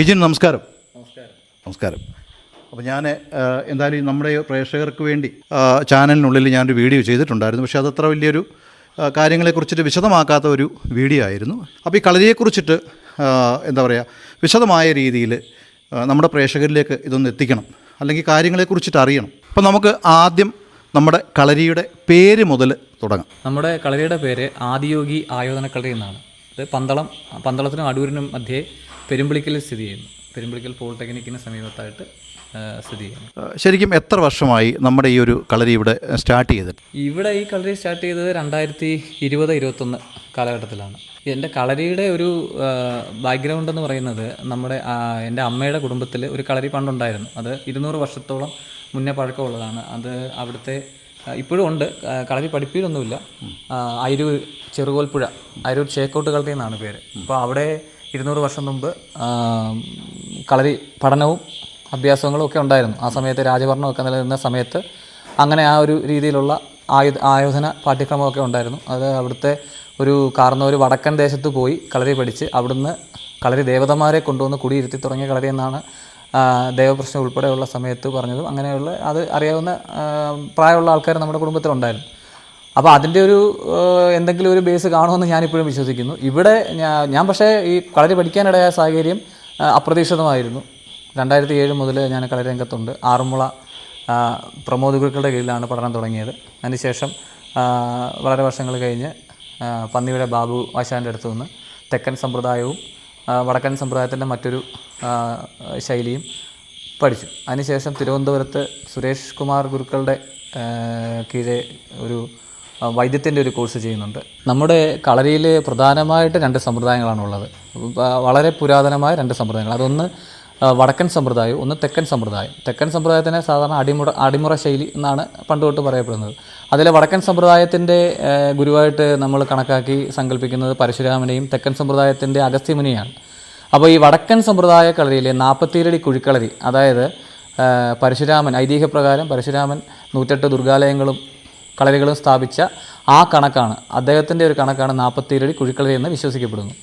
വിജിൻ നമസ്കാരം. നമസ്കാരം. നമസ്കാരം. അപ്പോൾ ഞാൻ എന്തായാലും നമ്മുടെ പ്രേക്ഷകർക്ക് വേണ്ടി ചാനലിനുള്ളിൽ ഞാനൊരു വീഡിയോ ചെയ്തിട്ടുണ്ടായിരുന്നു. പക്ഷേ അതത്ര വലിയൊരു കാര്യങ്ങളെക്കുറിച്ചിട്ട് വിശദമാക്കാത്ത ഒരു വീഡിയോ ആയിരുന്നു. അപ്പോൾ ഈ കളരിയെക്കുറിച്ചിട്ട് എന്താ പറയുക വിശദമായ രീതിയിൽ നമ്മുടെ പ്രേക്ഷകരിലേക്ക് ഇതൊന്ന് എത്തിക്കണം. അല്ലെങ്കിൽ കാര്യങ്ങളെക്കുറിച്ചിട്ട് അറിയണം. അപ്പോൾ നമുക്ക് ആദ്യം നമ്മുടെ കളരിയുടെ പേര് മുതൽ തുടങ്ങാം. നമ്മുടെ കളരിയുടെ പേര് ആദിയോഗി ആയോധന കളരി എന്നാണ്. അത് പന്തളം പന്തളത്തിനും അടൂരിനും മധ്യേ പെരുമ്പിളിക്കലിൽ സ്ഥിതി ചെയ്യുന്നു. പെരുമ്പിളിക്കൽ പോളിടെക്നിക്കിന് സമീപത്തായിട്ട് സ്ഥിതി ചെയ്യുന്നു. ശരിക്കും എത്ര വർഷമായി നമ്മുടെ ഈ ഒരു കളരി ഇവിടെ സ്റ്റാർട്ട് ചെയ്തത് ഇവിടെ ഈ കളരി സ്റ്റാർട്ട് ചെയ്തത് രണ്ടായിരത്തി ഇരുപത് ഇരുപത്തൊന്ന് കാലഘട്ടത്തിലാണ്. എന്റെ കളരിയുടെ ഒരു ബാക്ക്ഗ്രൗണ്ട് എന്ന് പറയുന്നത് നമ്മുടെ എന്റെ അമ്മയുടെ കുടുംബത്തിൽ ഒരു കളരി പണ്ടുണ്ടായിരുന്നു. അത് ഇരുന്നൂറ് വർഷത്തോളം മുന്നേ പഴക്കമുള്ളതാണ്. അത് അവിടുത്തെ ഇപ്പോഴും ഉണ്ട്. കളരി പഠിപ്പിലൊന്നുമില്ല അരൂർ ചെറുകോൽപ്പുഴ അയിരൂർ ചേക്കോട്ട് കളരി എന്നാണ് പേര് അപ്പോൾ അവിടെ ഇരുന്നൂറ് വർഷം മുമ്പ് കളരി പഠനവും അഭ്യാസങ്ങളും ഒക്കെ ഉണ്ടായിരുന്നു. ആ സമയത്ത് രാജഭരണമൊക്കെ നിലനിന്ന സമയത്ത് അങ്ങനെ ആ ഒരു രീതിയിലുള്ള ആയു ആയോധന പാഠ്യക്രമമൊക്കെ ഉണ്ടായിരുന്നു. അത് അവിടുത്തെ ഒരു കാർന്നവർ വടക്കൻ ദേശത്ത് പോയി കളരി പഠിച്ച് അവിടുന്ന് കളരി ദേവതമാരെ കൊണ്ടുവന്ന് കുടിയിരുത്തി തുടങ്ങിയ കളരി എന്നാണ് ദേവപ്രശ്നം ഉൾപ്പെടെയുള്ള സമയത്ത് പറഞ്ഞതും. അങ്ങനെയുള്ള അത് അറിയാവുന്ന പ്രായമുള്ള ആൾക്കാർ നമ്മുടെ കുടുംബത്തിലുണ്ടായിരുന്നു. അപ്പോൾ അതിന്റെ ഒരു എന്തെങ്കിലും ഒരു ബേസ് കാണുമെന്ന് ഞാനിപ്പോഴും വിശ്വസിക്കുന്നു. ഇവിടെ ഞാൻ പക്ഷേ ഈ കളരി പഠിക്കാനിടയായ സാഹചര്യം അപ്രതീക്ഷിതമായിരുന്നു. രണ്ടായിരത്തി ഏഴ് മുതൽ ഞാൻ കളരി രംഗത്തുണ്ട്. ആറന്മുള പ്രമോദ് ഗുരുക്കളുടെ കീഴിലാണ് പഠനം തുടങ്ങിയത്. അതിനുശേഷം വളരെ വർഷങ്ങൾ കഴിഞ്ഞ് പന്നിയുടെ ബാബു ആശാന്റെ അടുത്ത് നിന്ന് തെക്കൻ സമ്പ്രദായവും വടക്കൻ സമ്പ്രദായത്തിന്റെ മറ്റൊരു ശൈലിയും പഠിച്ചു. അതിനുശേഷം തിരുവനന്തപുരത്ത് സുരേഷ് കുമാർ ഗുരുക്കളുടെ കീഴെ ഒരു വൈദ്യത്തിന്റെ ഒരു കോഴ്സ് ചെയ്യുന്നുണ്ട്. നമ്മുടെ കളരിയിൽ പ്രധാനമായിട്ട് രണ്ട് സമ്പ്രദായങ്ങളാണുള്ളത്. വളരെ പുരാതനമായ രണ്ട് സമ്പ്രദായങ്ങൾ. അതൊന്ന് വടക്കൻ സമ്പ്രദായം ഒന്ന് തെക്കൻ സമ്പ്രദായം. തെക്കൻ സമ്പ്രദായത്തിനെ സാധാരണ അടിമുറ അടിമുറ ശൈലി എന്നാണ് പണ്ട് തൊട്ട് പറയപ്പെടുന്നത്. അതിലെ വടക്കൻ സമ്പ്രദായത്തിന്റെ ഗുരുവായിട്ട് നമ്മൾ കണക്കാക്കി സങ്കല്പിക്കുന്നത് പരശുരാമനെയും തെക്കൻ സമ്പ്രദായത്തിന്റെ അഗസ്ത്യമുനിയാണ് അപ്പോൾ ഈ വടക്കൻ സമ്പ്രദായ കളരിയിലെ നാൽപ്പത്തിയേഴടി കുഴിക്കളരി അതായത് പരശുരാമൻ ഐതിഹ്യപ്രകാരം പരശുരാമൻ നൂറ്റെട്ട് ദുർഗാലയങ്ങളും കളരികളും സ്ഥാപിച്ച ആ കണക്കാണ്. അദ്ദേഹത്തിന്റെ ഒരു കണക്കാണ് നാൽപ്പത്തിരടി കുഴിക്കളരി എന്ന് വിശ്വസിക്കപ്പെടുന്നു.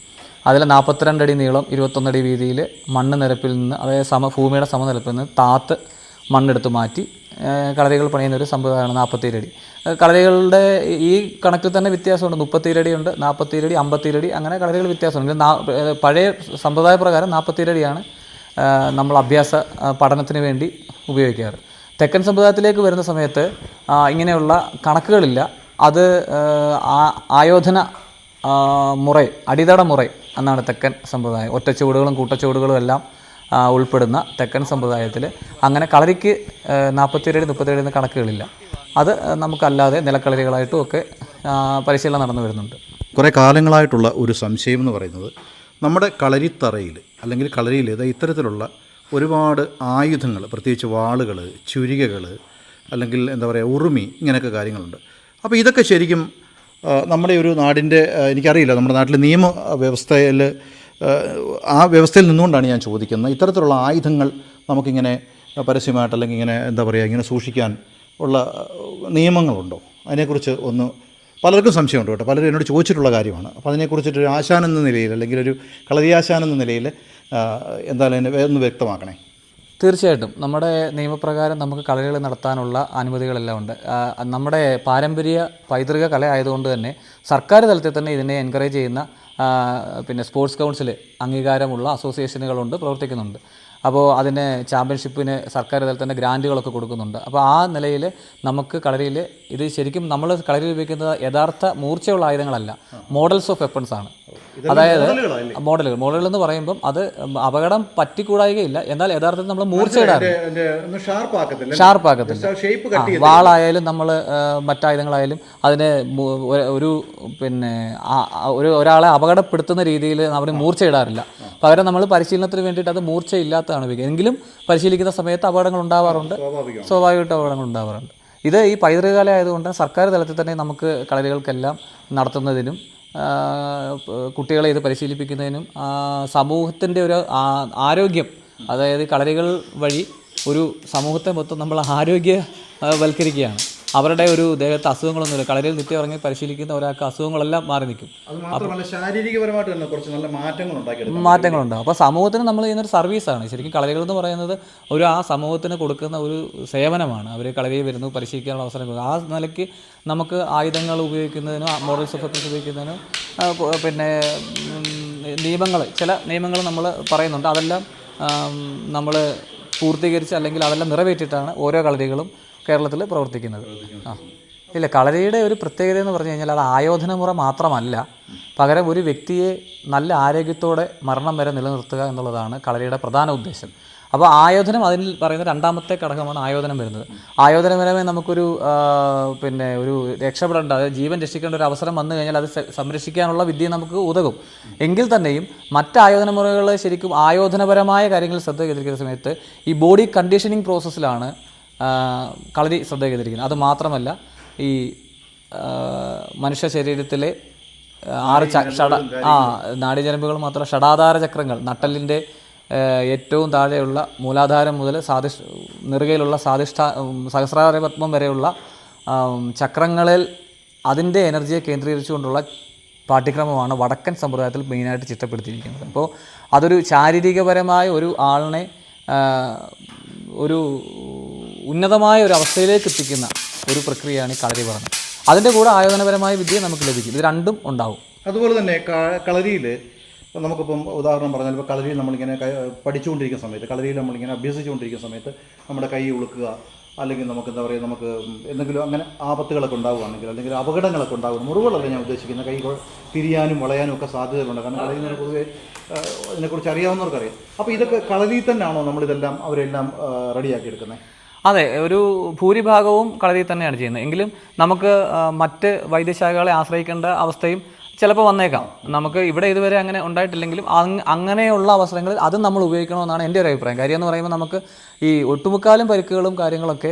അതിൽ നാൽപ്പത്തിരണ്ടടി നീളം ഇരുപത്തൊന്നടി വീതിയിൽ മണ്ണ് നിരപ്പിൽ നിന്ന് അതായത് സമ ഭൂമിയുടെ സമനിരപ്പിൽ നിന്ന് താത്ത് മണ്ണെടുത്ത് മാറ്റി കളരികൾ പണിയുന്ന ഒരു സമ്പ്രദായമാണ് നാൽപ്പത്തിയേഴടി കളരികളുടെ ഈ കണക്കിൽ തന്നെ വ്യത്യാസമുണ്ട്. മുപ്പത്തിയേഴടിയുണ്ട് ഉണ്ട് അമ്പത്തിയേഴടി അങ്ങനെ കളരികൾ വ്യത്യാസമുണ്ട്. പഴയ സമ്പ്രദായ പ്രകാരം നാൽപ്പത്തിയേഴടിയാണ് നമ്മൾ അഭ്യാസ പഠനത്തിന് വേണ്ടി ഉപയോഗിക്കാറ്. തെക്കൻ സമുദായത്തിലേക്ക് വരുന്ന സമയത്ത് ഇങ്ങനെയുള്ള കണക്കുകളില്ല. അത് ആയോധന മുറ അടിതട മുറ എന്നാണ് തെക്കൻ സമ്പ്രദായം ഒറ്റച്ചുവടുകളും കൂട്ടച്ചുവടുകളും എല്ലാം ഉൾപ്പെടുന്ന തെക്കൻ സമ്പ്രദായത്തിൽ അങ്ങനെ കളരിക്ക് നാൽപ്പത്തിരടി മുപ്പത്തിരടി എന്ന കണക്കുകളില്ല. അത് നമുക്കല്ലാതെ നിലക്കളരികളായിട്ടും ഒക്കെ പരിശീലനം നടന്നു വരുന്നുണ്ട്. കുറേ കാലങ്ങളായിട്ടുള്ള ഒരു സംശയം എന്ന് പറയുന്നത് നമ്മുടെ കളരിത്തറയിൽ അല്ലെങ്കിൽ കളരിയിൽ ഇത് ഇത്തരത്തിലുള്ള ഒരുപാട് ആയുധങ്ങൾ പ്രത്യേകിച്ച് വാളുകൾ ചുരികകൾ അല്ലെങ്കിൽ എന്താ പറയുക ഉറുമി ഇങ്ങനെയൊക്കെ കാര്യങ്ങളുണ്ട്. അപ്പോൾ ഇതൊക്കെ ശരിക്കും നമ്മുടെ ഒരു നാടിന്റെ എനിക്കറിയില്ല നമ്മുടെ നാട്ടിലെ നിയമ വ്യവസ്ഥയിൽ ആ, വ്യവസ്ഥയിൽ നിന്നുകൊണ്ടാണ് ഞാൻ ചോദിക്കുന്നത്. ഇത്തരത്തിലുള്ള ആയുധങ്ങൾ നമുക്കിങ്ങനെ പരസ്യമായിട്ട് അല്ലെങ്കിൽ ഇങ്ങനെ എന്താ പറയുക ഇങ്ങനെ സൂക്ഷിക്കാൻ ഉള്ള നിയമങ്ങളുണ്ടോ? അതിനെക്കുറിച്ച് ഒന്ന് പലർക്കും സംശയമുണ്ട് കേട്ടോ. പലരും എന്നോട് ചോദിച്ചിട്ടുള്ള കാര്യമാണ്. അപ്പോൾ അതിനെക്കുറിച്ചിട്ടൊരു ആശാൻ എന്ന നിലയിൽ അല്ലെങ്കിൽ ഒരു കളരിയാശാൻ എന്ന നിലയിൽ എന്തായാലും എന്നെ ഒന്ന് വ്യക്തമാക്കണേ. തീർച്ചയായിട്ടും. നമ്മുടെ നിയമപ്രകാരം നമുക്ക് കളരികൾ നടത്താനുള്ള അനുമതികളെല്ലാം ഉണ്ട്. നമ്മുടെ പാരമ്പര്യ പൈതൃക കല ആയതുകൊണ്ട് തന്നെ സർക്കാർ തലത്തിൽ തന്നെ ഇതിനെ എൻകറേജ് ചെയ്യുന്ന പിന്നെ സ്പോർട്സ് കൗൺസിൽ അംഗീകാരമുള്ള അസോസിയേഷനുകളുണ്ട് പ്രവർത്തിക്കുന്നുണ്ട്. അപ്പോൾ അതിന് ചാമ്പ്യൻഷിപ്പിന് സർക്കാർ തലത്തിൽ തന്നെ ഗ്രാന്റുകളൊക്കെ കൊടുക്കുന്നുണ്ട്. അപ്പോൾ ആ നിലയിൽ നമുക്ക് കളരിയിൽ ഇത് ശരിക്കും നമ്മൾ കളരിയിൽ ഉപയോഗിക്കുന്നത് യഥാർത്ഥ മൂർച്ചയുള്ള ആയുധങ്ങളല്ല മോഡൽസ് ഓഫ് വെപ്പൺസ് ആണ്. അതായത് മോഡലുകൾ മോഡലുകൾ എന്ന് പറയുമ്പം അത് അപകടം പറ്റിക്കൂടായികയില്ല എന്നാൽ യഥാർത്ഥത്തിൽ നമ്മൾ മൂർച്ചയിടാറ് ഷാർപ്പാക്കത്തില്ല വാളായാലും നമ്മൾ മറ്റായുധങ്ങളായാലും അതിനെ ഒരു- പിന്നെ ഒരു ഒരാളെ അപകടപ്പെടുത്തുന്ന രീതിയിൽ അവർ മൂർച്ചയിടാറില്ല പകരം നമ്മൾ പരിശീലനത്തിന് വേണ്ടിയിട്ട് അത് മൂർച്ചയില്ലാത്തതാണ് ഉപയോഗിക്കുക. എങ്കിലും പരിശീലിക്കുന്ന സമയത്ത് അപകടങ്ങൾ ഉണ്ടാവാറുണ്ട്. സ്വാഭാവികമായിട്ട് അപകടങ്ങൾ ഉണ്ടാവാറുണ്ട്. ഇത് ഈ പൈതൃകകാലം ആയതുകൊണ്ട് സർക്കാർ തലത്തിൽ തന്നെ നമുക്ക് കളരികൾക്കെല്ലാം നടത്തുന്നതിനും കുട്ടികളെ ഇത് പരിശീലിപ്പിക്കുന്നതിനും സമൂഹത്തിന്റെ ഒരു ആരോഗ്യം അതായത് കളരികൾ വഴി ഒരു സമൂഹത്തെ മൊത്തം നമ്മൾ ആരോഗ്യ വൽക്കരിക്കുകയാണ് അവരുടെ ഒരു ദേഹത്ത് അസുഖങ്ങളൊന്നുമില്ല. കളരിയിൽ നിത്യം ഇറങ്ങി പരിശീലിക്കുന്ന ഒരാൾക്ക് അസുഖങ്ങളെല്ലാം മാറി നിൽക്കും. ശാരീരികപരമായിട്ട് തന്നെ കുറച്ച് നല്ല മാറ്റങ്ങൾ മാറ്റങ്ങളുണ്ടാവും അപ്പോൾ സമൂഹത്തിന് നമ്മൾ ചെയ്യുന്നൊരു സർവീസാണ്. ശരിക്കും കളരികൾ എന്ന് പറയുന്നത് ഒരു ആ സമൂഹത്തിന് കൊടുക്കുന്ന ഒരു സേവനമാണ്. അവർ കളരിയിൽ വരുന്നു പരിശീലിക്കാനുള്ള അവസരം. ആ നിലയ്ക്ക് നമുക്ക് ആയുധങ്ങൾ ഉപയോഗിക്കുന്നതിനോ മോഡൽസ് ഓഫ് ഉപയോഗിക്കുന്നതിനോ പിന്നെ നിയമങ്ങൾ ചില നിയമങ്ങൾ നമ്മൾ പറയുന്നുണ്ട്. അതെല്ലാം നമ്മൾ പൂർത്തീകരിച്ച് അല്ലെങ്കിൽ അതെല്ലാം നിറവേറ്റിയിട്ടാണ് ഓരോ കളരികളും കേരളത്തിൽ പ്രവർത്തിക്കുന്നത്. ആ. ഇല്ല കളരിയുടെ ഒരു പ്രത്യേകത എന്ന് പറഞ്ഞു കഴിഞ്ഞാൽ അത് ആയോധനമുറ മാത്രമല്ല. പകരം ഒരു വ്യക്തിയെ നല്ല ആരോഗ്യത്തോടെ മരണം വരെ നിലനിർത്തുക എന്നുള്ളതാണ് കളരിയുടെ പ്രധാന ഉദ്ദേശം. അപ്പോൾ ആയോധനം അതിൽ പറയുന്ന രണ്ടാമത്തെ ഘടകമാണ് ആയോധനം വരുന്നത്. ആയോധനപരമായി നമുക്കൊരു പിന്നെ ഒരു രക്ഷപ്പെടേണ്ട അതായത് ജീവൻ രക്ഷിക്കേണ്ട ഒരു അവസരം വന്നു കഴിഞ്ഞാൽ അത് സംരക്ഷിക്കാനുള്ള വിദ്യ നമുക്ക് ഉതകും. എങ്കിൽ തന്നെയും മറ്റ് ആയോധന മുറകൾ ശരിക്കും ആയോധനപരമായ കാര്യങ്ങൾ ശ്രദ്ധ കേന്ദ്രീകരിക്കുന്ന സമയത്ത് ഈ ബോഡി കണ്ടീഷനിങ് പ്രോസസ്സിലാണ് കളരി ശ്രദ്ധ ചെയ്തിരിക്കുന്നത് അത് മാത്രമല്ല ഈ മനുഷ്യ ശരീരത്തിലെ ആറ് ചട ഷട ആ നാഡീജനമ്പുകൾ മാത്രം ഷടാധാര ചക്രങ്ങൾ നട്ടലിന്റെ ഏറ്റവും താഴെയുള്ള മൂലാധാരം മുതൽ സാധിഷ് നെറുകയിലുള്ള സാധിഷ്ഠ സഹസ്രാരപത്മം വരെയുള്ള ചക്രങ്ങളിൽ അതിന്റെ എനർജിയെ കേന്ദ്രീകരിച്ചുകൊണ്ടുള്ള പാഠ്യക്രമമാണ് വടക്കൻ സമ്പ്രദായത്തിൽ മെയിനായിട്ട് ചിട്ടപ്പെടുത്തിയിരിക്കുന്നത്. അപ്പോൾ അതൊരു ശാരീരികപരമായ ഒരു ആളിനെ ഒരു ഉന്നതമായ ഒരു അവസ്ഥയിലേക്ക് എത്തിക്കുന്ന ഒരു പ്രക്രിയയാണ് ഈ കളരി പഠനം. അതിന്റെ കൂടെ ആയോധനപരമായ വിദ്യ നമുക്ക് ലഭിക്കും. ഇത് രണ്ടും ഉണ്ടാവും. അതുപോലെ തന്നെ കളരിയിൽ നമുക്കിപ്പം ഉദാഹരണം പറഞ്ഞാൽ ഇപ്പോൾ കളരിയിൽ നമ്മളിങ്ങനെ പഠിച്ചുകൊണ്ടിരിക്കുന്ന സമയത്ത് കളരിയിൽ നമ്മളിങ്ങനെ അഭ്യസിച്ചുകൊണ്ടിരിക്കുന്ന സമയത്ത് നമ്മുടെ കൈ ഉളുക്കുക അല്ലെങ്കിൽ നമുക്ക് എന്താ പറയുക നമുക്ക് എന്തെങ്കിലും അങ്ങനെ ആപത്തുകളൊക്കെ ഉണ്ടാവുകയാണെങ്കിൽ അല്ലെങ്കിൽ അപകടങ്ങളൊക്കെ ഉണ്ടാകും മുറിവുകളല്ല ഞാൻ ഉദ്ദേശിക്കുന്നത്. കൈ തിരിയാനും വളയാനും ഒക്കെ സാധ്യതകളുണ്ട്. കാരണം നിന്ന് പൊതുവെ ഇതിനെക്കുറിച്ച് അറിയാവുന്നവർക്കറിയാം. അപ്പോൾ ഇതൊക്കെ കളരിയിൽ തന്നെയാണോ നമ്മളിതെല്ലാം അവരെല്ലാം റെഡിയാക്കി എടുക്കുന്നത് അതെ ഒരു ഭൂരിഭാഗവും കളരിയിൽ തന്നെയാണ് ചെയ്യുന്നത്. എങ്കിലും നമുക്ക് മറ്റ് വൈദ്യശാഖകളെ ആശ്രയിക്കേണ്ട അവസ്ഥയും ചിലപ്പോൾ വന്നേക്കാം. നമുക്ക് ഇവിടെ ഇതുവരെ അങ്ങനെ ഉണ്ടായിട്ടില്ലെങ്കിലും അങ് അങ്ങനെയുള്ള അവസരങ്ങളിൽ അതും നമ്മൾ ഉപയോഗിക്കണമെന്നാണ് എന്റെ ഒരു അഭിപ്രായം. കാര്യം എന്ന് പറയുമ്പോൾ നമുക്ക് ഈ ഒട്ടുമുക്കാലും പരിക്കുകളും കാര്യങ്ങളൊക്കെ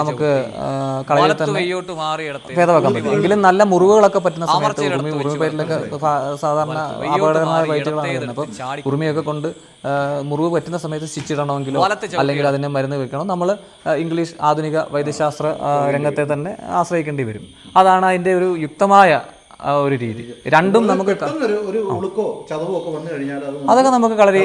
നമുക്ക് കളയിൽ തന്നെ ഭേദമാക്കാൻ പറ്റും. എങ്കിലും നല്ല മുറിവുകളൊക്കെ പറ്റുന്ന സമയത്ത് ഉറുമി ഉറുമിപ്പേരിലൊക്കെ സാധാരണ അപകടകരമായ വൈറ്റുകളാണ് വരുന്നത്. അപ്പം ഉറുമിയൊക്കെ കൊണ്ട് മുറിവ് പറ്റുന്ന സമയത്ത് സ്റ്റിച്ചിടണമെങ്കിലോ അല്ലെങ്കിൽ അതിനെ മരുന്ന് വെക്കണം. നമ്മൾ ഇംഗ്ലീഷ് ആധുനിക വൈദ്യശാസ്ത്ര രംഗത്തെ തന്നെ ആശ്രയിക്കേണ്ടി വരും. അതാണ് അതിന്റെ ഒരു യുക്തമായ ആ, ഒരു രീതി. രണ്ടും നമുക്ക് അതൊക്കെ നമുക്ക് കളരി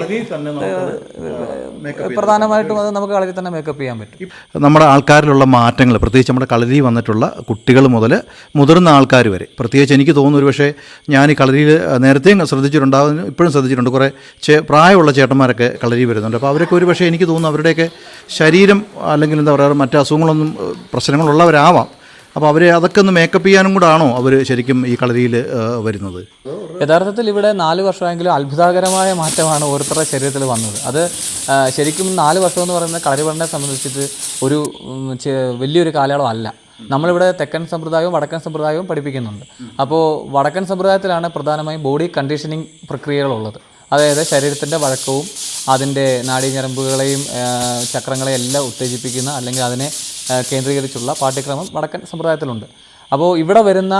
പ്രധാനമായിട്ടും അത് നമുക്ക് കളരി തന്നെ മേക്കപ്പ് ചെയ്യാൻ പറ്റും. നമ്മുടെ ആൾക്കാരിലുള്ള മാറ്റങ്ങൾ പ്രത്യേകിച്ച് നമ്മുടെ കളരി വന്നിട്ടുള്ള കുട്ടികൾ മുതൽ മുതിർന്ന ആൾക്കാർ വരെ പ്രത്യേകിച്ച് എനിക്ക് തോന്നുന്നു ഒരു പക്ഷേ ഞാൻ ഈ കളരിയിൽ നേരത്തെയും ശ്രദ്ധിച്ചിട്ടുണ്ടാകും ഇപ്പോഴും ശ്രദ്ധിച്ചിട്ടുണ്ട്. കുറേ ചേ പ്രായമുള്ള ചേട്ടന്മാരൊക്കെ കളരി വരുന്നുണ്ട്. അപ്പോൾ അവരൊക്കെ ഒരു പക്ഷേ എനിക്ക് തോന്നുന്നു അവരുടെയൊക്കെ ശരീരം അല്ലെങ്കിൽ എന്താ പറയുക മറ്റ് അസുഖങ്ങളൊന്നും പ്രശ്നങ്ങളുള്ളവരാവാം. അപ്പോൾ അവരെ അതൊക്കെ ഒന്ന് മേക്കപ്പ് ചെയ്യാനും കൂടെ ആണോ അവർ ശരിക്കും ഈ കളരിയിൽ വരുന്നത്? യഥാർത്ഥത്തിൽ ഇവിടെ നാല് വർഷമെങ്കിലും അത്ഭുതകരമായ മാറ്റമാണ് ഓരോരുത്തരുടെ ശരീരത്തിൽ വന്നത്. അത് ശരിക്കും നാല് വർഷം എന്ന് പറയുന്നത് പഠനത്തെ സംബന്ധിച്ചിട്ട് ഒരു വലിയൊരു കാലയളവല്ല നമ്മളിവിടെ തെക്കൻ സമ്പ്രദായവും വടക്കൻ സമ്പ്രദായവും പഠിപ്പിക്കുന്നുണ്ട്. അപ്പോൾ വടക്കൻ സമ്പ്രദായത്തിലാണ് പ്രധാനമായും ബോഡി കണ്ടീഷനിങ് പ്രക്രിയകളുള്ളത്. അതായത് ശരീരത്തിന്റെ വഴക്കവും അതിന്റെ നാഡീഞരമ്പുകളെയും ചക്രങ്ങളെയും എല്ലാം ഉത്തേജിപ്പിക്കുന്ന അല്ലെങ്കിൽ അതിനെ കേന്ദ്രീകരിച്ചുള്ള പാഠ്യക്രമം വടക്കൻ സമ്പ്രദായത്തിലുണ്ട്. അപ്പോൾ ഇവിടെ വരുന്ന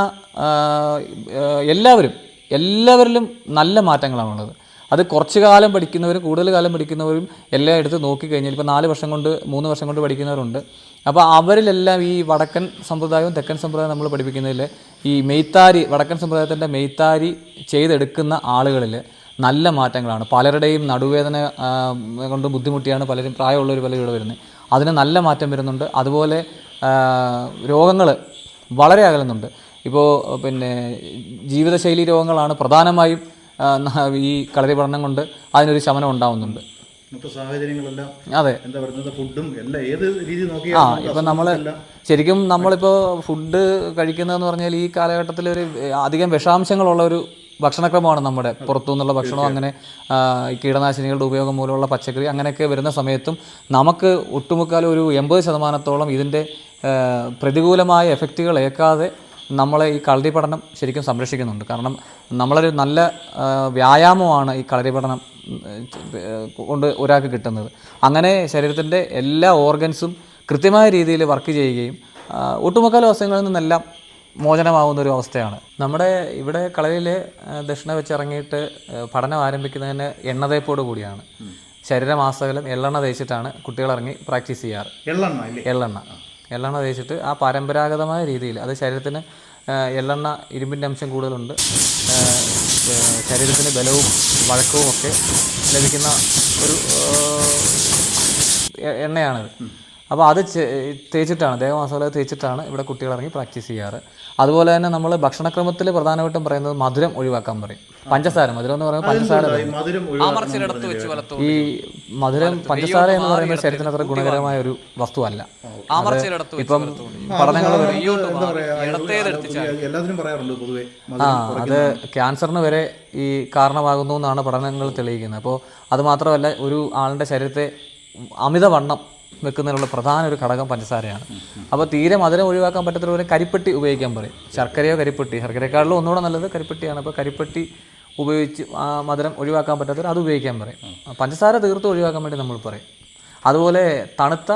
എല്ലാവരും എല്ലാവരിലും നല്ല മാറ്റങ്ങളാണുള്ളത്. അത് കുറച്ച് കാലം പഠിക്കുന്നവരും കൂടുതൽ കാലം പഠിക്കുന്നവരും എല്ലാം എടുത്ത് നോക്കിക്കഴിഞ്ഞാൽ ഇപ്പോൾ നാല് വർഷം കൊണ്ട് മൂന്ന് വർഷം കൊണ്ട് പഠിക്കുന്നവരുണ്ട്. അപ്പോൾ അവരിലെല്ലാം ഈ വടക്കൻ സമ്പ്രദായവും തെക്കൻ സമ്പ്രദായവും നമ്മൾ പഠിപ്പിക്കുന്നതിൽ ഈ മെയ്ത്താരി വടക്കൻ സമ്പ്രദായത്തിന്റെ മെയ്ത്താരി ചെയ്തെടുക്കുന്ന ആളുകളിൽ നല്ല മാറ്റങ്ങളാണ്. പലരുടെയും നടുവേദന കൊണ്ട് ബുദ്ധിമുട്ടിയാണ് പലരും പ്രായമുള്ളവർ പലരും ഇവിടെ വരുന്നത്. അതിന് നല്ല മാറ്റം വരുന്നുണ്ട്. അതുപോലെ രോഗങ്ങൾ വളരെ അകലുന്നുണ്ട്. ഇപ്പോൾ പിന്നെ ജീവിതശൈലി രോഗങ്ങളാണ് പ്രധാനമായും ഈ കളരി പഠനം കൊണ്ട് അതിനൊരു ശമനം ഉണ്ടാവുന്നുണ്ട്. അതെ. ആ ഇപ്പം നമ്മൾ ശരിക്കും നമ്മളിപ്പോൾ ഫുഡ് കഴിക്കുന്നതെന്ന് പറഞ്ഞാൽ ഈ കാലഘട്ടത്തിൽ ഒരു അധികം വിഷാംശങ്ങളുള്ള ഒരു ഭക്ഷണക്രമമാണ് നമ്മുടെ പുറത്തു നിന്നുള്ള ഭക്ഷണം അങ്ങനെ കീടനാശിനികളുടെ ഉപയോഗം മൂലമുള്ള പച്ചക്കറി അങ്ങനെയൊക്കെ വരുന്ന സമയത്തും നമുക്ക് ഒട്ടുമുക്കാലും ഒരു എൺപത് ശതമാനത്തോളം ഇതിന്റെ പ്രതികൂലമായ എഫക്റ്റുകൾ ഏൽക്കാതെ നമ്മളെ ഈ കളരി പഠനം ശരിക്കും സംരക്ഷിക്കുന്നുണ്ട്. കാരണം നമ്മളൊരു നല്ല വ്യായാമമാണ് ഈ കളരി പഠനം കൊണ്ട് ഒരാൾക്ക് കിട്ടുന്നത്. അങ്ങനെ ശരീരത്തിന്റെ എല്ലാ ഓർഗൻസും കൃത്യമായ രീതിയിൽ വർക്ക് ചെയ്യുകയും ഒട്ടുമുക്കാൽ അവസരങ്ങളിൽ നിന്നെല്ലാം മോചനമാവുന്ന ഒരു അവസ്ഥയാണ്. നമ്മുടെ ഇവിടെ കളരിയിൽ ദക്ഷിണ വെച്ച് ഇറങ്ങിയിട്ട് പഠനം ആരംഭിക്കുന്നതിന് എണ്ണതേപ്പോട് കൂടിയാണ്. ശരീരമാസകലം എള്ളെണ്ണ തേച്ചിട്ടാണ് കുട്ടികൾ ഇറങ്ങി പ്രാക്ടീസ് ചെയ്യാറ്. എള്ളെണ്ണ എള്ളെണ്ണ. എള്ളെണ്ണ തേച്ചിട്ട് ആ പരമ്പരാഗതമായ രീതിയിൽ അത് ശരീരത്തിന് എള്ളെണ്ണ ഇരുമ്പിന്റെ അംശം കൂടുതലുണ്ട് ശരീരത്തിന് ബലവും വഴക്കവും ഒക്കെ ലഭിക്കുന്ന ഒരു എണ്ണയാണിത്. അപ്പോൾ അത് തേച്ചിട്ടാണ് ദേഹമാസോല തേച്ചിട്ടാണ് ഇവിടെ കുട്ടികൾ ഇറങ്ങി പ്രാക്ടീസ് ചെയ്യാറ്. അതുപോലെ തന്നെ നമ്മൾ ഭക്ഷണക്രമത്തിൽ പ്രധാനമായിട്ടും പറയുന്നത് മധുരം ഒഴിവാക്കാൻ പറയും. പഞ്ചസാര മധുരം എന്ന് പറയുമ്പോൾ പഞ്ചസാര ഈ മധുരം ആമർച്ചിടത്ത് ഈ മധുരം പഞ്ചസാര എന്ന് പറയുന്നത് ശരീരത്തിന് അത്ര ഗുണകരമായ ഒരു വസ്തുവല്ല. ഇപ്പം പഠനങ്ങൾ എന്താ പറയാ എല്ലാത്തിനും പറയാറുണ്ട് പൊതുവെ ആ അത് ക്യാൻസറിന് വരെ ഈ കാരണമാകുന്നു എന്നാണ് പഠനങ്ങൾ തെളിയിക്കുന്നത്. അപ്പോൾ അത് മാത്രമല്ല ഒരു ആളുടെ ശരീരത്തെ അമിതവണ്ണം വെക്കുന്നതിനുള്ള പ്രധാന ഒരു ഘടകം പഞ്ചസാരയാണ്. അപ്പോൾ തീരെ മധുരം ഒഴിവാക്കാൻ പറ്റാത്തവരെ കരിപ്പെട്ടി ഉപയോഗിക്കാൻ പറയും. ശർക്കരയോ കരിപ്പെട്ടി. ശർക്കരയെക്കാളിലും ഒന്നുകൂടെ നല്ലത് കരിപ്പെട്ടിയാണ്. അപ്പോൾ കരിപ്പെട്ടി ഉപയോഗിച്ച് മധുരം ഒഴിവാക്കാൻ പറ്റാത്തവർ അത് ഉപയോഗിക്കാൻ പറയും. പഞ്ചസാര തീർത്ത് ഒഴിവാക്കാൻ വേണ്ടി നമ്മൾ പറയും. അതുപോലെ തണുത്ത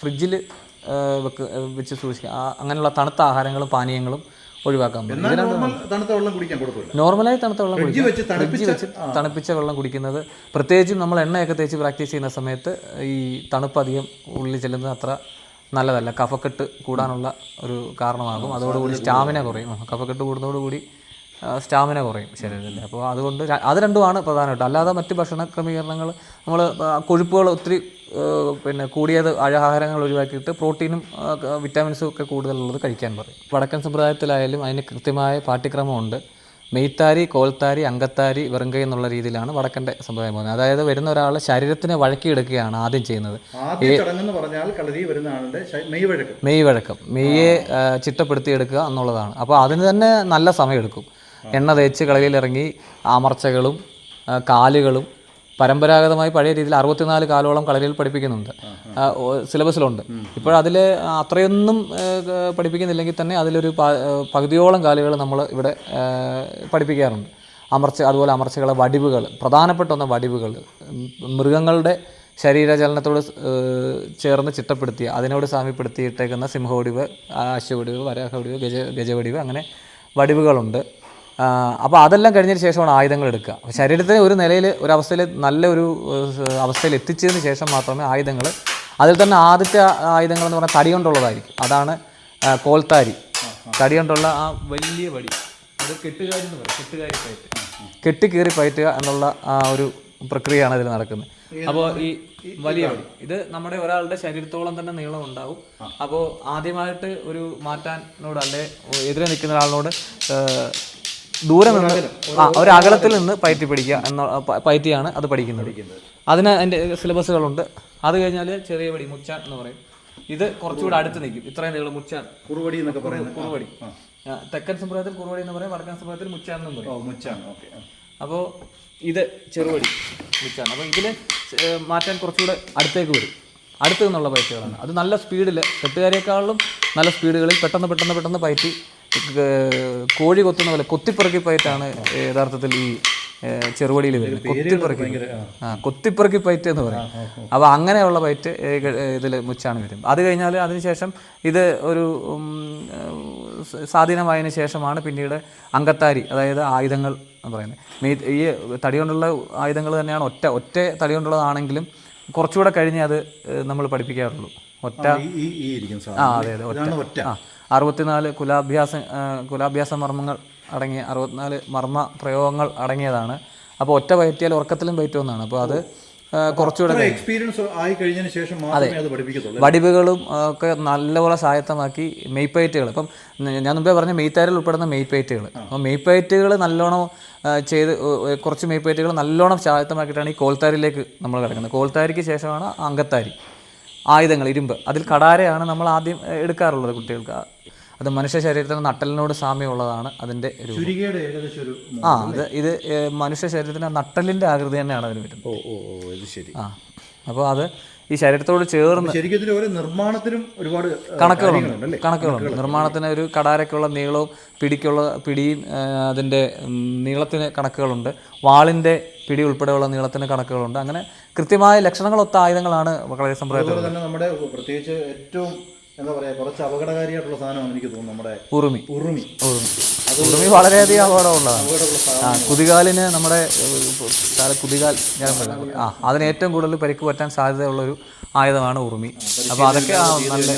ഫ്രിഡ്ജിൽ വെക്ക് വെച്ച് സൂക്ഷിക്കുക അങ്ങനെയുള്ള തണുത്ത ആഹാരങ്ങളും പാനീയങ്ങളും ഒഴിവാക്കാൻ പറ്റും നോർമലായി തണുത്ത വെള്ളം ഫ്രിഡ്ജ് വെച്ച് തണുപ്പിച്ച വെള്ളം കുടിക്കുന്നത്. പ്രത്യേകിച്ചും നമ്മൾ എണ്ണയൊക്കെ തേച്ച് പ്രാക്ടീസ് ചെയ്യുന്ന സമയത്ത് ഈ തണുപ്പ് അധികം ഉള്ളിൽ ചെല്ലുന്നത് അത്ര നല്ലതല്ല. കഫക്കെട്ട് കൂടാനുള്ള ഒരു കാരണമാകും. അതോടുകൂടി സ്റ്റാമിന കുറയും. കഫക്കെട്ട് കൂടുന്നതോടുകൂടി സ്റ്റാമിന കുറയും ശരീരത്തിൽ അപ്പോൾ അതുകൊണ്ട് അത് രണ്ടുമാണ് പ്രധാനമായിട്ട്. അല്ലാതെ മറ്റ് ഭക്ഷണ ക്രമീകരണങ്ങൾ നമ്മൾ കൊഴുപ്പുകൾ ഒത്തിരി പിന്നെ കൂടിയത് ആഹാരങ്ങൾ ഒഴിവാക്കിയിട്ട് പ്രോട്ടീനും വിറ്റാമിൻസും ഒക്കെ കൂടുതലുള്ളത് കഴിക്കാൻ പറയും. വടക്കൻ സമ്പ്രദായത്തിലായാലും അതിന് കൃത്യമായ പാഠ്യക്രമമുണ്ട്. മെയ്ത്താരി കോൽത്താരി അങ്കത്താരി വെറുങ്കൈ എന്നുള്ള രീതിയിലാണ് വടക്കന്റെ സമ്പ്രദായം പോകുന്നത്. അതായത് വരുന്ന ഒരാൾ ശരീരത്തിനെ വഴക്കിയെടുക്കുകയാണ് ആദ്യം ചെയ്യുന്നത്. മെയ് വഴക്കം മെയ് വഴക്കം മെയ്യെ ചിട്ടപ്പെടുത്തി ചിട്ടപ്പെടുത്തിയെടുക്കുക എന്നുള്ളതാണ്. അപ്പോൾ അതിന് തന്നെ നല്ല സമയമെടുക്കും. എണ്ണ തേച്ച് കളരിയിലിറങ്ങി അമർച്ചകളും ആ, കാലുകളും പരമ്പരാഗതമായി പഴയ രീതിയിൽ അറുപത്തിനാല് കാലോളം കളരിയിൽ പഠിപ്പിക്കുന്നുണ്ട്. സിലബസിലുണ്ട്. ഇപ്പോഴതിൽ അത്രയൊന്നും പഠിപ്പിക്കുന്നില്ലെങ്കിൽ തന്നെ അതിലൊരു പകുതിയോളം കാലുകൾ നമ്മൾ ഇവിടെ പഠിപ്പിക്കാറുണ്ട്. അമർച്ച അതുപോലെ അമർച്ചകളെ വടിവുകൾ പ്രധാനപ്പെട്ട ഒന്ന് വടിവുകൾ. മൃഗങ്ങളുടെ ശരീരചലനത്തോട് ചേർന്ന് ചിട്ടപ്പെടുത്തിയ അതിനോട് സാമ്യപ്പെടുത്തിയിട്ടേക്കുന്ന സിംഹവടിവ് അശ്വവടിവ് വരാഹവടിവ് ഗജ ഗജവടിവ് അങ്ങനെ വടിവുകളുണ്ട്. അപ്പോൾ അതെല്ലാം കഴിഞ്ഞതിന് ശേഷമാണ് ആയുധങ്ങൾ എടുക്കുക. ശരീരത്തിന് ഒരു നിലയിൽ ഒരു അവസ്ഥയിൽ നല്ലൊരു അവസ്ഥയിൽ എത്തിച്ചതിന് ശേഷം മാത്രമേ ആയുധങ്ങൾ അതിൽ തന്നെ ആദ്യത്തെ ആയുധങ്ങൾ എന്ന് പറഞ്ഞാൽ തടി കൊണ്ടുള്ളതായിരിക്കും അതാണ് കോൽത്താരി. തടി കൊണ്ടുള്ള ആ വലിയ വടി. അത് കെട്ടുകാരി എന്ന് പറയും കെട്ടുകാരി പയറ്റ്. കെട്ടിക്കീറി പയറ്റുക എന്നുള്ള ആ ഒരു പ്രക്രിയയാണ് ഇതിൽ നടക്കുന്നത്. അപ്പോൾ ഈ വലിയ വടി. ഇത് നമ്മുടെ ഒരാളുടെ ശരീരത്തോളം തന്നെ നീളം ഉണ്ടാവും. അപ്പോൾ ആദ്യമായിട്ട് ഒരു മാറ്റാനോട് അല്ലെ എതിരെ നിൽക്കുന്ന ഒരാളിനോട് ദൂരെ നിന്ന് ആ ഒരു അകലത്തിൽ നിന്ന് പയറ്റി പഠിക്കുക എന്ന പയറ്റിയാണ് അത് പഠിക്കുന്നത്. അതിന് അതിന്റെ സിലബസുകളുണ്ട്. അത് കഴിഞ്ഞാൽ ചെറിയ പടി മുച്ചാൻ എന്ന് പറയും. ഇത് കുറച്ചുകൂടെ അടുത്ത് നിൽക്കും. ഇത്രയും നീളം മുച്ചാൻ. കുറുവടി എന്നൊക്കെ പറയുന്നത്. കുറുവടി. തെക്കൻ സമ്പ്രദായത്തിൽ കുറുവടി എന്ന് പറയും വടക്കൻ സമ്പ്രദായത്തിൽ മുച്ചാൻ എന്ന് പറയും. ഓ മുച്ചാണ് ഓക്കെ അപ്പോൾ ഇത് ചെറുവടി മുച്ചാണ് അപ്പോൾ ഇതിൽ മാറ്റാൻ കുറച്ചുകൂടെ അടുത്തേക്ക് വരും. അടുത്ത് നിന്നുള്ള പയറ്റുകളാണ്. അത് നല്ല സ്പീഡിൽ കെട്ടുകാരേക്കാളും നല്ല സ്പീഡുകളിൽ പെട്ടെന്ന് പെട്ടെന്ന് പെട്ടെന്ന് പയറ്റി കോഴി കൊത്തുന്ന പോലെ കൊത്തിപ്പറക്കി പയറ്റാണ് യഥാർത്ഥത്തിൽ ഈ ചെറുവടിയിൽ വരുന്നത്. കൊത്തിപ്പറക്കി ആ. കൊത്തിപ്പറക്കി പയറ്റ് എന്ന് പറയും. അപ്പോൾ അങ്ങനെയുള്ള പയറ്റ് ഇതിൽ മുച്ചാണ് വരും അത് കഴിഞ്ഞാൽ അതിനുശേഷം ഇത് ഒരു സ്വാധീനമായതിന് ശേഷമാണ് പിന്നീട് അങ്കത്താരി അതായത് ആയുധങ്ങൾ എന്ന് പറയുന്നത്. മീ ഈ തടി കൊണ്ടുള്ള ആയുധങ്ങൾ തന്നെയാണ് ഒറ്റ ഒറ്റ തടി കൊണ്ടുള്ളതാണെങ്കിലും കുറച്ചുകൂടെ കഴിഞ്ഞേ അത് നമ്മൾ പഠിപ്പിക്കാറുള്ളൂ. ഒറ്റ ആ അതെ അതെ ഒറ്റ. ഒറ്റ. ആ. അറുപത്തിനാല് കുലാഭ്യാസ കുലാഭ്യാസ മർമ്മങ്ങൾ അടങ്ങിയ അറുപത്തിനാല് മർമ്മ പ്രയോഗങ്ങൾ അടങ്ങിയതാണ്. അപ്പോൾ ഒറ്റ വയറ്റിയാൽ ഉറക്കത്തിലും പയറ്റുമെന്നാണ് അപ്പോൾ അത് കുറച്ചുകൂടെ എക്സ്പീരിയൻസ് ആയി കഴിഞ്ഞതിന് ശേഷം അതെ. വടിവുകളും ഒക്കെ നല്ലപോലെ സ്വായത്തമാക്കി മെയ്പ്പയറ്റുകൾ. ഇപ്പം ഞാൻ മുമ്പേ പറഞ്ഞ മെയ്ത്താരിൽ ഉൾപ്പെടുന്ന മെയ്പ്പയറ്റുകൾ. അപ്പോൾ മെയ്പ്പയറ്റുകൾ നല്ലോണം ചെയ്ത് കുറച്ച് മെയ്പ്പയറ്റുകൾ നല്ലോണം സ്വായത്തമാക്കിയിട്ടാണ് ഈ കോൽത്താരിലേക്ക് നമ്മൾ കിടക്കുന്നത്. കോൽത്താരിക്ക് ശേഷമാണ് അങ്കത്താരി. ആയുധങ്ങൾ ഇരുമ്പ്. അതിൽ കടാരയാണ് നമ്മൾ ആദ്യം എടുക്കാറുള്ളത് കുട്ടികൾക്ക്. അത് മനുഷ്യ ശരീരത്തിന് നട്ടലിനോട് സാമ്യമുള്ളതാണ് അതിന്റെ ഒരു ആ അത് ഇത് മനുഷ്യ ശരീരത്തിന് നട്ടലിന്റെ ആകൃതി തന്നെയാണ് അതിന് വരുന്നത്. ഓ ഓ ഇത് ശരി. ആ അപ്പോൾ അത് ഈ ശരീരത്തോട് ചേർന്ന് ശരിക്കും നിർമ്മാണത്തിനും ഒരുപാട് കണക്കുകളുണ്ട് കണക്കുകളുണ്ട്. നിർമ്മാണത്തിന് ഒരു കടാരക്കുള്ള നീളവും പിടിക്കുള്ള പിടിയും അതിന്റെ അതിന്റെ നീളത്തിന് കണക്കുകളുണ്ട്. വാളിന്റെ പിടി ഉൾപ്പെടെയുള്ള നീളത്തിന് കണക്കുകളുണ്ട്. അങ്ങനെ കൃത്യമായ ലക്ഷണങ്ങളൊത്ത ആയുധങ്ങളാണ് വളരെ സമ്പ്രദായത്തിൽ നമ്മുടെ പ്രത്യേകിച്ച് ഏറ്റവും എന്താ പറയുക കുറച്ച് അപകടകാരിയായിട്ടുള്ള സാധനമാണ് എനിക്ക് തോന്നുന്നു നമ്മുടെ ഉറുമി. ഉറുമി. ഉറുമി. ഉറുമി വളരെയധികം അപകടമുള്ളതാണ്. കുതികാലിന് നമ്മുടെ കുതികാൽ ഞാൻ പറയാം ആ അതിന് ഏറ്റവും കൂടുതൽ പരിക്ക് പറ്റാൻ സാധ്യതയുള്ള ഒരു ആയുധമാണ് ഉറുമി. അപ്പോൾ അതൊക്കെ നല്ല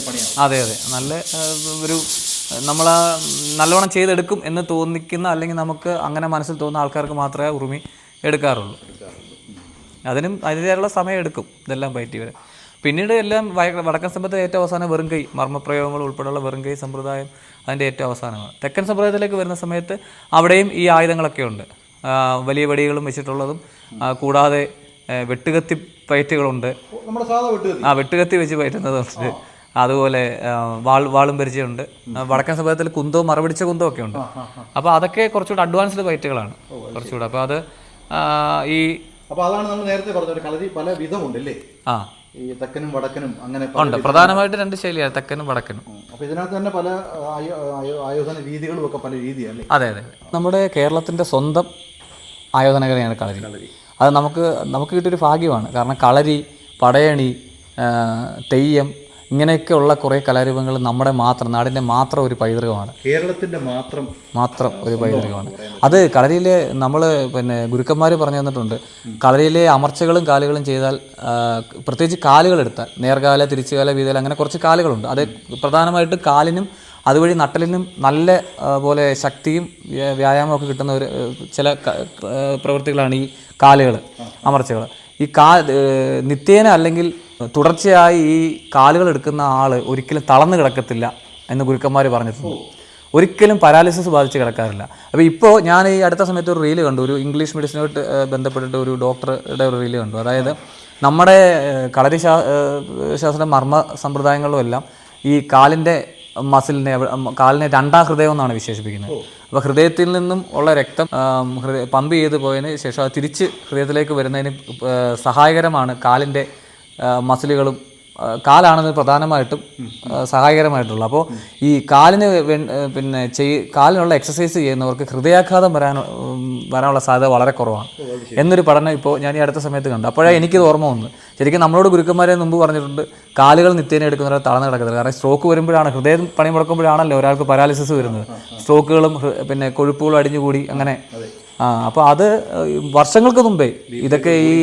അതെ അതെ. നല്ല ഒരു നമ്മൾ നല്ലവണ്ണം ചെയ്തെടുക്കും എന്ന് തോന്നിക്കുന്ന അല്ലെങ്കിൽ നമുക്ക് അങ്ങനെ മനസ്സിൽ തോന്നുന്ന ആൾക്കാർക്ക് മാത്രമേ ഉറുമി എടുക്കാറുള്ളൂ. അതിനും അതിന്റെതായുള്ള സമയം എടുക്കും. ഇതെല്ലാം പറ്റി വരെ പിന്നീട് എല്ലാം വടക്കൻ സമ്പത്ത് ഏറ്റവും അവസാനം വെറും കൈ മർമ്മപ്രയോഗങ്ങൾ ഉൾപ്പെടെയുള്ള വെറും കൈ സമ്പ്രദായം അതിന്റെ ഏറ്റവും അവസാനമാണ്. തെക്കൻ സമ്പ്രദായത്തിലേക്ക് വരുന്ന സമയത്ത് അവിടെയും ഈ ആയുധങ്ങളൊക്കെ ഉണ്ട്. വലിയ വടികളും വെച്ചിട്ടുള്ളതും കൂടാതെ വെട്ടുകത്തി പയറ്റുകളുണ്ട്. ആ വെട്ടുകത്തി വെച്ച് പയറ്റുന്നതുണ്ട്. അതുപോലെ വാൾ വാളും പരിചയമുണ്ട്. വടക്കൻ സമുദായത്തിൽ കുന്തവും മറപിടിച്ച കുന്തവും ഒക്കെ ഉണ്ട്. അപ്പോൾ അതൊക്കെ കുറച്ചുകൂടെ അഡ്വാൻസ്ഡ് പയറ്റുകളാണ് കുറച്ചുകൂടെ. അപ്പോൾ അത് ഈ അപ്പോൾ അതാണ് നമ്മൾ നേരത്തെ പറഞ്ഞ ഒരു കളരി പല വിധമുണ്ടല്ലേ ആ. ഈ തെക്കനും വടക്കനും അങ്ങനെ ഉണ്ട്. പ്രധാനമായിട്ട് രണ്ട് ശൈലിയാണ് തെക്കനും വടക്കനും. അപ്പോൾ ഇതിനകത്ത് തന്നെ പല ആയു- ആയു- ആയോധന രീതികളും ഒക്കെ പല രീതിയല്ലേ? അതെ അതെ. നമ്മുടെ കേരളത്തിന്റെ സ്വന്തം ആയോധന കലയാണ് കളരി. അത് നമുക്ക് നമുക്ക് കിട്ടിയൊരു ഭാഗ്യമാണ്. കാരണം കളരി പടയണി തെയ്യം ഇങ്ങനെയൊക്കെയുള്ള കുറേ കലാരൂപങ്ങൾ നമ്മുടെ മാത്രം നാടിന്റെ മാത്രം ഒരു പൈതൃകമാണ്. കേരളത്തിന്റെ മാത്രം മാത്രം ഒരു പൈതൃകമാണ്. അത് കളരിയിലെ നമ്മൾ പിന്നെ ഗുരുക്കന്മാർ പറഞ്ഞു തന്നിട്ടുണ്ട്. കളരിയിലെ അമർച്ചകളും കാലുകളും ചെയ്താൽ പ്രത്യേകിച്ച് കാലുകൾ എടുത്താൽ നേർകാല തിരിച്ചുകാല വീതല അങ്ങനെ കുറച്ച് കാലുകളുണ്ട്. അത് പ്രധാനമായിട്ട് കാലിനും അതുവഴി നട്ടലിനും നല്ല പോലെ ശക്തിയും വ്യായാമവും ഒക്കെ കിട്ടുന്ന ഒരു ചില പ്രവൃത്തികളാണ് ഈ കാലുകൾ അമർച്ചകൾ ഈ കാ നിത്യേന അല്ലെങ്കിൽ തുടർച്ചയായി ഈ കാലുകൾ എടുക്കുന്ന ആൾ ഒരിക്കലും തളർന്നു കിടക്കത്തില്ല എന്ന് ഗുരുക്കന്മാർ പറഞ്ഞിട്ടുണ്ട്. ഒരിക്കലും പാരാലിസിസ് ബാധിച്ച് കിടക്കാറില്ല. അപ്പോൾ ഇപ്പോൾ ഞാൻ ഈ അടുത്ത സമയത്ത് ഒരു റീൽ കണ്ടു. ഒരു ഇംഗ്ലീഷ് മെഡിസിനുമായിട്ട് ബന്ധപ്പെട്ടിട്ട് ഒരു ഡോക്ടറുടെ ഒരു റീൽ കണ്ടു. അതായത് നമ്മുടെ കളരി ശാ ശാസ്ത്ര മർമ്മ സമ്പ്രദായങ്ങളിലും എല്ലാം ഈ കാലിന്റെ മസിലിനെ കാലിനെ രണ്ടാം ഹൃദയം എന്നാണ് വിശേഷിപ്പിക്കുന്നത്. അപ്പോൾ ഹൃദയത്തിൽ നിന്നും ഉള്ള രക്തം ഹൃദയ പമ്പ് ചെയ്ത് പോയതിന് ശേഷം അത് തിരിച്ച് ഹൃദയത്തിലേക്ക് വരുന്നതിന് സഹായകരമാണ് കാലിന്റെ മസിലുകളും കാലാണ് പ്രധാനമായിട്ടും സഹായകരമായിട്ടുള്ളത് അപ്പോൾ ഈ കാലിന് പിന്നെ ചെയ് കാലിനുള്ള എക്സസൈസ് ചെയ്യുന്നവർക്ക് ഹൃദയാഘാതം വരാൻ വരാനുള്ള സാധ്യത വളരെ കുറവാണ്. എന്നൊരു പഠനം ഇപ്പോൾ ഞാൻ ഈ അടുത്ത സമയത്ത് കണ്ടു. അപ്പോഴേ എനിക്കിത് ഓർമ്മ വന്നു ശരിക്കും നമ്മളോട് ഗുരുക്കന്മാരെ മുമ്പ് പറഞ്ഞിട്ടുണ്ട് കാലുകൾ നിത്യേന എടുക്കുന്നവരെ തളർന്ന് കിടക്കുന്നത് കാരണം സ്ട്രോക്ക് വരുമ്പോഴാണ് ഹൃദയം പണി മുടക്കുമ്പോഴാണല്ലോ ഒരാൾക്ക് പാരാലിസിസ് വരുന്നത്. സ്ട്രോക്കുകളും പിന്നെ കൊഴുപ്പുകളും അടിഞ്ഞുകൂടി അങ്ങനെ. ആ അപ്പോൾ അത് വർഷങ്ങൾക്ക് മുമ്പേ ഇതൊക്കെ ഈ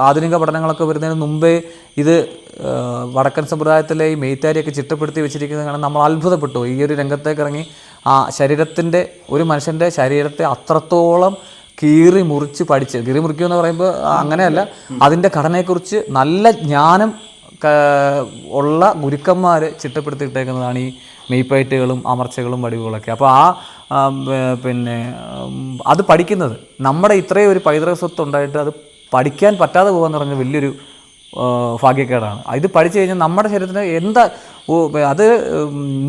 ആധുനിക പഠനങ്ങളൊക്കെ വരുന്നതിന് മുമ്പേ ഇത് വടക്കൻ സമ്പ്രദായത്തിലെ ഈ മെയ്ത്താരിയൊക്കെ ചിട്ടപ്പെടുത്തി വെച്ചിരിക്കുന്നത് കാണാൻ നമ്മൾ അത്ഭുതപ്പെട്ടു. ഈ ഒരു രംഗത്തേക്ക് ഇറങ്ങി ആ ശരീരത്തിന്റെ ഒരു മനുഷ്യന്റെ ശരീരത്തെ അത്രത്തോളം കീറി മുറിച്ച് പഠിച്ച് കീറി മുറിക്കുക എന്ന് പറയുമ്പോൾ അങ്ങനെയല്ല അതിന്റെ ഘടനയെക്കുറിച്ച് നല്ല ജ്ഞാനം ഉള്ള ഗുരുക്കന്മാർ ചിട്ടപ്പെടുത്തിയിട്ടേക്കുന്നതാണ് ഈ മെയ്പ്പയറ്റുകളും അമർച്ചകളും വടിവുകളൊക്കെ. അപ്പോൾ ആ പിന്നെ അത് പഠിക്കുന്നത്. നമ്മുടെ ഇത്രയും ഒരു പൈതൃക സ്വത്ത് ഉണ്ടായിട്ട് അത് പഠിക്കാൻ പറ്റാതെ പോകാന്ന് പറഞ്ഞ വലിയൊരു ഭാഗ്യക്കേടാണ്. ഇത് പഠിച്ചു കഴിഞ്ഞാൽ നമ്മുടെ ശരീരത്തിന് എന്താ അത്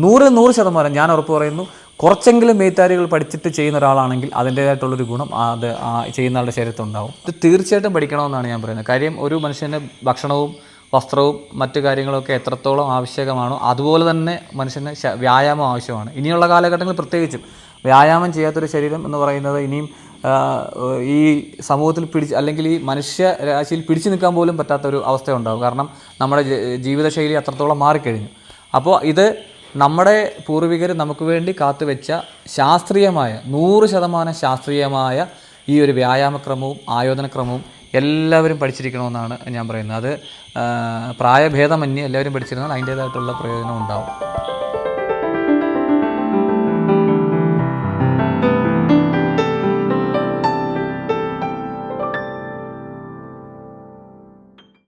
നൂറിൽ നൂറ് ശതമാനം ഞാൻ ഉറപ്പ് പറയുന്നു. കുറച്ചെങ്കിലും മെയ്ത്താരികൾ പഠിച്ചിട്ട് ചെയ്യുന്ന ഒരാളാണെങ്കിൽ അതിന്റേതായിട്ടുള്ളൊരു ഗുണം അത് ചെയ്യുന്ന ആളുടെ ശരീരത്തിൽ ഉണ്ടാവും ഇത് തീർച്ചയായിട്ടും പഠിക്കണമെന്നാണ് ഞാൻ പറയുന്നത്. കാര്യം ഒരു മനുഷ്യന്റെ ഭക്ഷണവും വസ്ത്രവും മറ്റു കാര്യങ്ങളൊക്കെ എത്രത്തോളം ആവശ്യകമാണോ അതുപോലെ തന്നെ മനുഷ്യന് വ്യായാമം ആവശ്യമാണ്. ഇനിയുള്ള കാലഘട്ടങ്ങളിൽ പ്രത്യേകിച്ചും വ്യായാമം ചെയ്യാത്തൊരു ശരീരം എന്ന് പറയുന്നത് ഇനിയും ഈ സമൂഹത്തിൽ പിടിച്ച് അല്ലെങ്കിൽ ഈ മനുഷ്യ രാശിയിൽ പിടിച്ചു നിൽക്കാൻ പോലും പറ്റാത്ത ഒരു അവസ്ഥ ഉണ്ടാകും. കാരണം നമ്മുടെ ജീവിതശൈലി അത്രത്തോളം മാറിക്കഴിഞ്ഞു. അപ്പോൾ ഇത് നമ്മുടെ പൂർവികർ നമുക്ക് വേണ്ടി കാത്തുവെച്ച ശാസ്ത്രീയമായ നൂറ് ശതമാനം ശാസ്ത്രീയമായ ഈ ഒരു വ്യായാമക്രമവും ആയോധനക്രമവും എല്ലാവരും പഠിച്ചിരിക്കണമെന്നാണ് ഞാൻ പറയുന്നത്. അത് പ്രായഭേദമന്യേ എല്ലാവരും പഠിച്ചിരുന്നാൽ അതിന്റേതായിട്ടുള്ള പ്രയോജനം ഉണ്ടാവും.